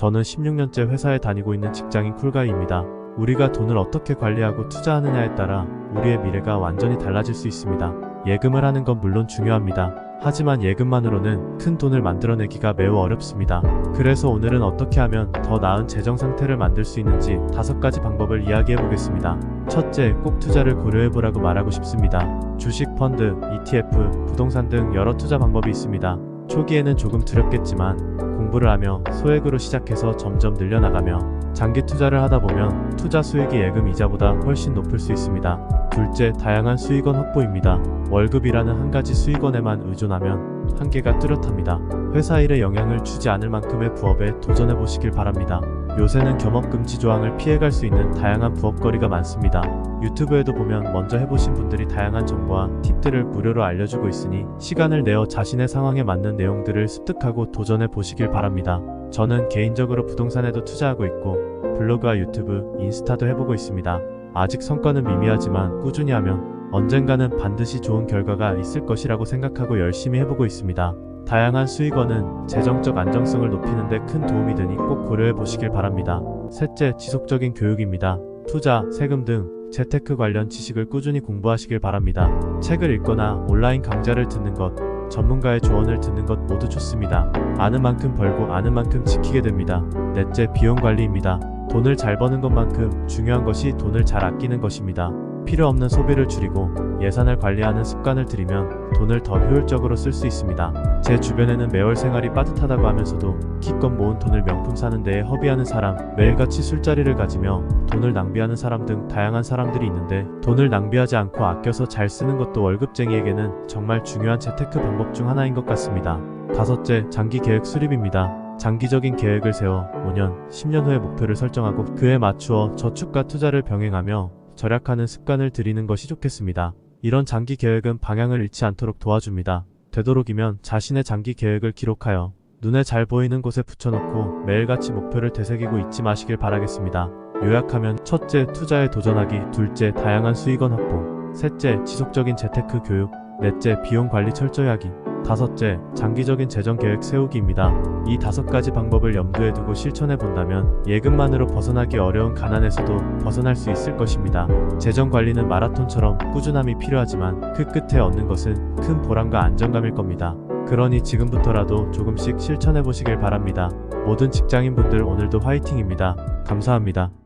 저는 16년째 회사에 다니고 있는 직장인 쿨가이입니다. 우리가 돈을 어떻게 관리하고 투자하느냐에 따라 우리의 미래가 완전히 달라질 수 있습니다. 예금을 하는 건 물론 중요합니다. 하지만 예금만으로는 큰 돈을 만들어내기가 매우 어렵습니다. 그래서 오늘은 어떻게 하면 더 나은 재정 상태를 만들 수 있는지 다섯 가지 방법을 이야기해 보겠습니다. 첫째, 꼭 투자를 고려해 보라고 말하고 싶습니다. 주식, 펀드, ETF, 부동산 등 여러 투자 방법이 있습니다. 초기에는 조금 두렵겠지만 공부를 하며 소액으로 시작해서 점점 늘려나가며 장기 투자를 하다 보면 투자 수익이 예금 이자보다 훨씬 높을 수 있습니다. 둘째, 다양한 수익원 확보입니다. 월급이라는 한 가지 수익원에만 의존하면 한계가 뚜렷합니다. 회사 일에 영향을 주지 않을 만큼의 부업에 도전해 보시길 바랍니다. 요새는 겸업 금지 조항을 피해갈 수 있는 다양한 부업거리가 많습니다. 유튜브에도 보면 먼저 해보신 분들이 다양한 정보와 팁들을 무료로 알려주고 있으니 시간을 내어 자신의 상황에 맞는 내용들을 습득하고 도전해 보시길 바랍니다. 저는 개인적으로 부동산에도 투자하고 있고 블로그와 유튜브, 인스타도 해보고 있습니다. 아직 성과는 미미하지만 꾸준히 하면 언젠가는 반드시 좋은 결과가 있을 것이라고 생각하고 열심히 해보고 있습니다. 다양한 수익원은 재정적 안정성을 높이는 데 큰 도움이 되니 꼭 고려해 보시길 바랍니다. 셋째, 지속적인 교육입니다. 투자, 세금 등 재테크 관련 지식을 꾸준히 공부하시길 바랍니다. 책을 읽거나 온라인 강좌를 듣는 것, 전문가의 조언을 듣는 것 모두 좋습니다. 아는 만큼 벌고 아는 만큼 지키게 됩니다. 넷째, 비용 관리입니다. 돈을 잘 버는 것만큼 중요한 것이 돈을 잘 아끼는 것입니다. 필요 없는 소비를 줄이고 예산을 관리하는 습관을 들이면 돈을 더 효율적으로 쓸 수 있습니다. 제 주변에는 매월 생활이 빠듯하다고 하면서도 기껏 모은 돈을 명품 사는 데에 허비하는 사람, 매일같이 술자리를 가지며 돈을 낭비하는 사람 등 다양한 사람들이 있는데 돈을 낭비하지 않고 아껴서 잘 쓰는 것도 월급쟁이에게는 정말 중요한 재테크 방법 중 하나인 것 같습니다. 다섯째, 장기 계획 수립입니다. 장기적인 계획을 세워 5년, 10년 후의 목표를 설정하고 그에 맞추어 저축과 투자를 병행하며 절약하는 습관을 들이는 것이 좋겠습니다. 이런 장기 계획은 방향을 잃지 않도록 도와줍니다. 되도록이면 자신의 장기 계획을 기록하여 눈에 잘 보이는 곳에 붙여놓고 매일같이 목표를 되새기고 잊지 마시길 바라겠습니다. 요약하면 첫째, 투자에 도전하기, 둘째, 다양한 수익원 확보, 셋째, 지속적인 재테크 교육, 넷째, 비용 관리 철저히 하기, 다섯째, 장기적인 재정 계획 세우기입니다. 이 다섯 가지 방법을 염두에 두고 실천해 본다면 예금만으로 벗어나기 어려운 가난에서도 벗어날 수 있을 것입니다. 재정 관리는 마라톤처럼 꾸준함이 필요하지만 그 끝에 얻는 것은 큰 보람과 안정감일 겁니다. 그러니 지금부터라도 조금씩 실천해 보시길 바랍니다. 모든 직장인분들 오늘도 화이팅입니다. 감사합니다.